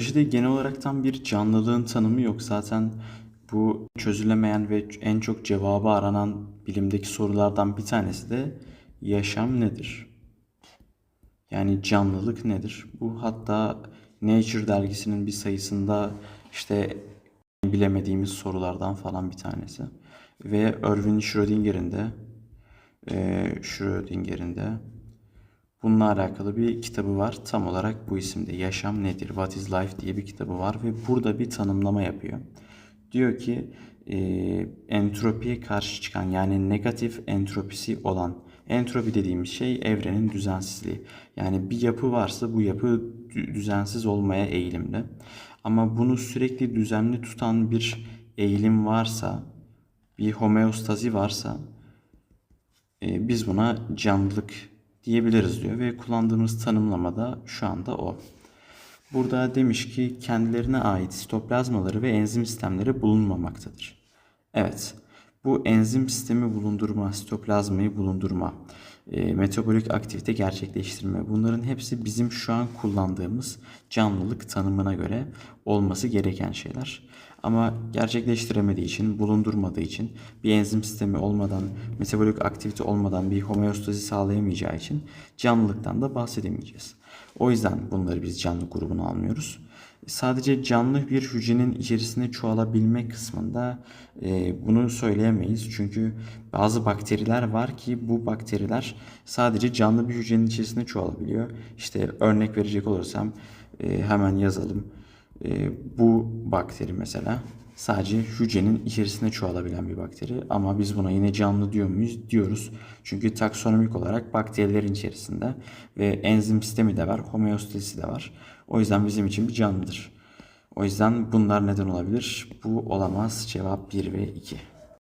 Biyolojide genel olaraktan bir canlılığın tanımı yok. Zaten bu çözülemeyen ve en çok cevabı aranan bilimdeki sorulardan bir tanesi de yaşam nedir? Yani canlılık nedir? Bu hatta Nature dergisinin bir sayısında işte bilemediğimiz sorulardan falan bir tanesi. Ve Erwin Schrödinger'in de eee Schrödinger'in de bununla alakalı bir kitabı var. Tam olarak bu isimde Yaşam Nedir? What is Life diye bir kitabı var ve burada bir tanımlama yapıyor. Diyor ki e, entropiye karşı çıkan yani negatif entropisi olan entropi dediğimiz şey evrenin düzensizliği. Yani bir yapı varsa bu yapı dü- düzensiz olmaya eğilimli. Ama bunu sürekli düzenli tutan bir eğilim varsa, bir homeostazi varsa e, biz buna canlılık diyebiliriz diyor ve kullandığımız tanımlamada şu anda o. Burada demiş ki kendilerine ait sitoplazmaları ve enzim sistemleri bulunmamaktadır. Evet, bu enzim sistemi bulundurma, sitoplazmayı bulundurma, e, metabolik aktivite gerçekleştirme bunların hepsi bizim şu an kullandığımız canlılık tanımına göre olması gereken şeyler. Ama gerçekleştiremediği için, bulundurmadığı için, bir enzim sistemi olmadan, metabolik aktivite olmadan bir homeostazi sağlayamayacağı için canlılıktan da bahsedemeyeceğiz. O yüzden bunları biz canlı grubuna almıyoruz. Sadece canlı bir hücrenin içerisinde çoğalabilme kısmında e, bunu söyleyemeyiz. Çünkü bazı bakteriler var ki bu bakteriler sadece canlı bir hücrenin içerisinde çoğalabiliyor. İşte örnek verecek olursam e, hemen yazalım. E, bu bakteri mesela sadece hücrenin içerisinde çoğalabilen bir bakteri ama biz buna yine canlı diyor muyuz? Diyoruz. Çünkü taksonomik olarak bakterilerin içerisinde ve enzim sistemi de var, homeostazisi de var. O yüzden bizim için bir canlıdır. O yüzden bunlar neden olabilir? Bu olamaz. Cevap 1 ve 2.